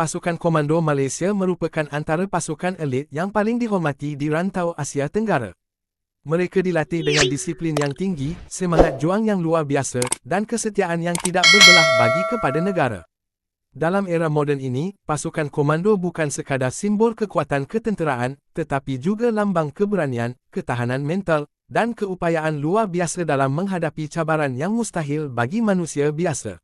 Pasukan Komando Malaysia merupakan antara pasukan elit yang paling dihormati di rantau Asia Tenggara. Mereka dilatih dengan disiplin yang tinggi, semangat juang yang luar biasa, dan kesetiaan yang tidak berbelah bagi kepada negara. Dalam era moden ini, pasukan komando bukan sekadar simbol kekuatan ketenteraan, tetapi juga lambang keberanian, ketahanan mental, dan keupayaan luar biasa dalam menghadapi cabaran yang mustahil bagi manusia biasa.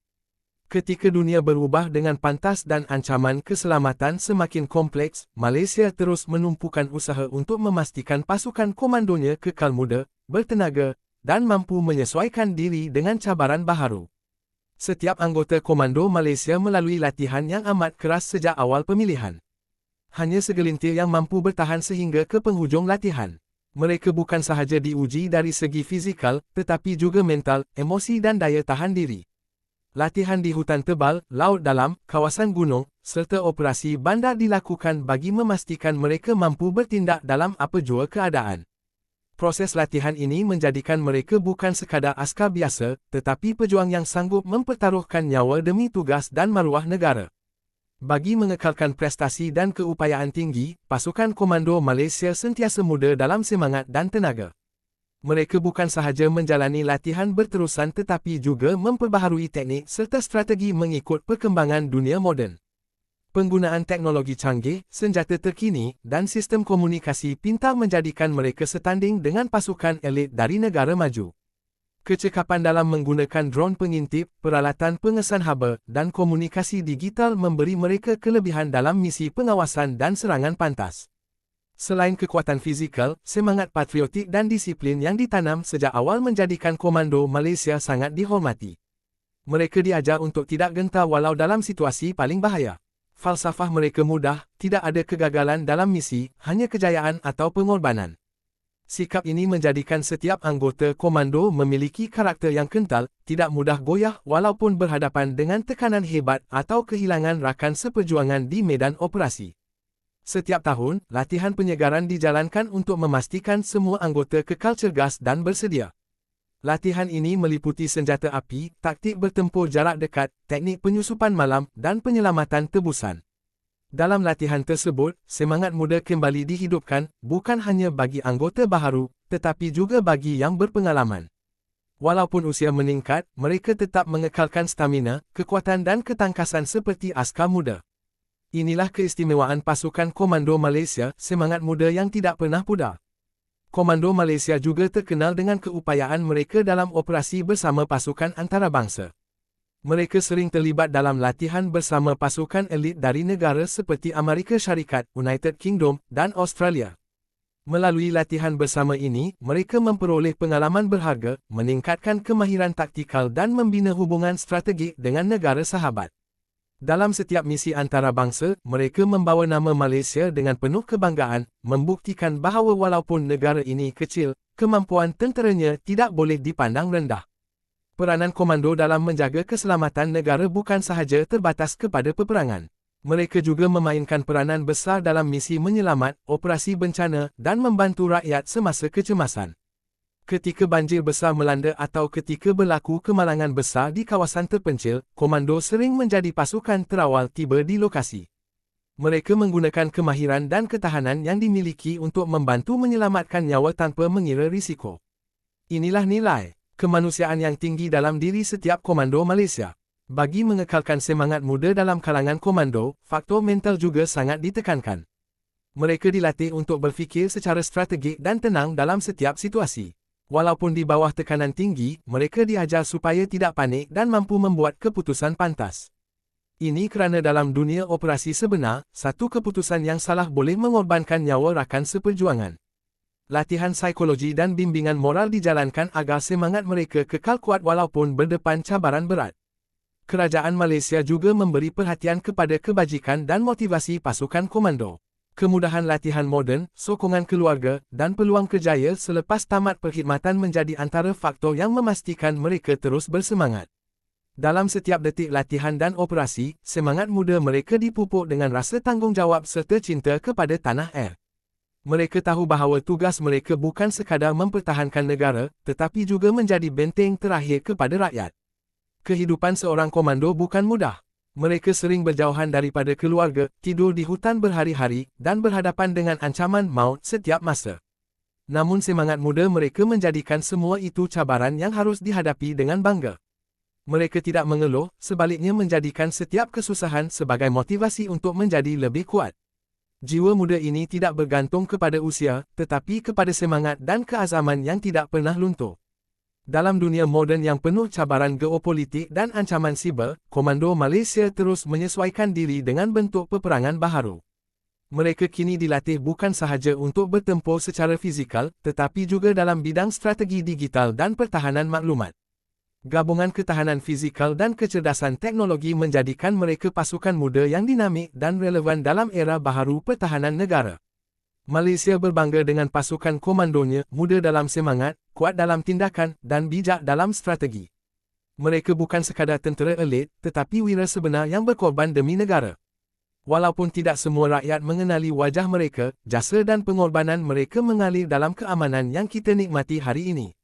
Ketika dunia berubah dengan pantas dan ancaman keselamatan semakin kompleks, Malaysia terus menumpukan usaha untuk memastikan pasukan komandonya kekal muda, bertenaga, dan mampu menyesuaikan diri dengan cabaran baharu. Setiap anggota komando Malaysia melalui latihan yang amat keras sejak awal pemilihan. Hanya segelintir yang mampu bertahan sehingga ke penghujung latihan. Mereka bukan sahaja diuji dari segi fizikal, tetapi juga mental, emosi dan daya tahan diri latihan di hutan tebal, laut dalam, kawasan gunung, serta operasi bandar dilakukan bagi memastikan mereka mampu bertindak dalam apa jua keadaan. Proses latihan ini menjadikan mereka bukan sekadar askar biasa, tetapi pejuang yang sanggup mempertaruhkan nyawa demi tugas dan maruah negara. Bagi mengekalkan prestasi dan keupayaan tinggi, pasukan komando Malaysia sentiasa muda dalam semangat dan tenaga mereka bukan sahaja menjalani latihan berterusan tetapi juga memperbaharui teknik serta strategi mengikut perkembangan dunia moden. Penggunaan teknologi canggih, senjata terkini, dan sistem komunikasi pintar menjadikan mereka setanding dengan pasukan elit dari negara maju. Kecekapan dalam menggunakan drone pengintip, peralatan pengesan haba, dan komunikasi digital memberi mereka kelebihan dalam misi pengawasan dan serangan pantas. Selain kekuatan fizikal, semangat patriotik dan disiplin yang ditanam sejak awal menjadikan komando Malaysia sangat dihormati. Mereka diajar untuk tidak gentar walau dalam situasi paling bahaya. Falsafah mereka mudah, tidak ada kegagalan dalam misi, hanya kejayaan atau pengorbanan. Sikap ini menjadikan setiap anggota komando memiliki karakter yang kental, tidak mudah goyah walaupun berhadapan dengan tekanan hebat atau kehilangan rakan seperjuangan di medan operasi. Setiap tahun, latihan penyegaran dijalankan untuk memastikan semua anggota kekal cergas dan bersedia. Latihan ini meliputi senjata api, taktik bertempur jarak dekat, teknik penyusupan malam, dan penyelamatan tebusan. Dalam latihan tersebut, semangat muda kembali dihidupkan, bukan hanya bagi anggota baharu, tetapi juga bagi yang berpengalaman. Walaupun usia meningkat, mereka tetap mengekalkan stamina, kekuatan dan ketangkasan seperti askar muda. Inilah keistimewaan pasukan Komando Malaysia, semangat muda yang tidak pernah pudar. Komando Malaysia juga terkenal dengan keupayaan mereka dalam operasi bersama pasukan antarabangsa. Mereka sering terlibat dalam latihan bersama pasukan elit dari negara seperti Amerika Syarikat, United Kingdom, dan Australia. Melalui latihan bersama ini, mereka memperoleh pengalaman berharga, meningkatkan kemahiran taktikal dan membina hubungan strategik dengan negara sahabat. Dalam setiap misi antarabangsa, mereka membawa nama Malaysia dengan penuh kebanggaan, membuktikan bahawa walaupun negara ini kecil, kemampuan tenteranya tidak boleh dipandang rendah. Peranan komando dalam menjaga keselamatan negara bukan sahaja terbatas kepada peperangan. Mereka juga memainkan peranan besar dalam misi menyelamat, operasi bencana, dan membantu rakyat semasa kecemasan. Ketika banjir besar melanda atau ketika berlaku kemalangan besar di kawasan terpencil, komando sering menjadi pasukan terawal tiba di lokasi. Mereka menggunakan kemahiran dan ketahanan yang dimiliki untuk membantu menyelamatkan nyawa tanpa mengira risiko. Inilah nilai kemanusiaan yang tinggi dalam diri setiap komando Malaysia. Bagi mengekalkan semangat muda dalam kalangan komando, faktor mental juga sangat ditekankan. Mereka dilatih untuk berfikir secara strategik dan tenang dalam setiap situasi. Walaupun di bawah tekanan tinggi, mereka diajar supaya tidak panik dan mampu membuat keputusan pantas. Ini kerana dalam dunia operasi sebenar, satu keputusan yang salah boleh mengorbankan nyawa rakan seperjuangan. Latihan psikologi dan bimbingan moral dijalankan agar semangat mereka kekal kuat walaupun berdepan cabaran berat. Kerajaan Malaysia juga memberi perhatian kepada kebajikan dan motivasi pasukan komando kemudahan latihan moden, sokongan keluarga, dan peluang kerjaya selepas tamat perkhidmatan menjadi antara faktor yang memastikan mereka terus bersemangat. Dalam setiap detik latihan dan operasi, semangat muda mereka dipupuk dengan rasa tanggungjawab serta cinta kepada tanah air. Mereka tahu bahawa tugas mereka bukan sekadar mempertahankan negara, tetapi juga menjadi benteng terakhir kepada rakyat. Kehidupan seorang komando bukan mudah. Mereka sering berjauhan daripada keluarga, tidur di hutan berhari-hari, dan berhadapan dengan ancaman maut setiap masa. Namun semangat muda mereka menjadikan semua itu cabaran yang harus dihadapi dengan bangga. Mereka tidak mengeluh, sebaliknya menjadikan setiap kesusahan sebagai motivasi untuk menjadi lebih kuat. Jiwa muda ini tidak bergantung kepada usia, tetapi kepada semangat dan keazaman yang tidak pernah luntur. Dalam dunia moden yang penuh cabaran geopolitik dan ancaman siber, Komando Malaysia terus menyesuaikan diri dengan bentuk peperangan baharu. Mereka kini dilatih bukan sahaja untuk bertempur secara fizikal, tetapi juga dalam bidang strategi digital dan pertahanan maklumat. Gabungan ketahanan fizikal dan kecerdasan teknologi menjadikan mereka pasukan muda yang dinamik dan relevan dalam era baharu pertahanan negara. Malaysia berbangga dengan pasukan komandonya, muda dalam semangat, kuat dalam tindakan, dan bijak dalam strategi. Mereka bukan sekadar tentera elit, tetapi wira sebenar yang berkorban demi negara. Walaupun tidak semua rakyat mengenali wajah mereka, jasa dan pengorbanan mereka mengalir dalam keamanan yang kita nikmati hari ini.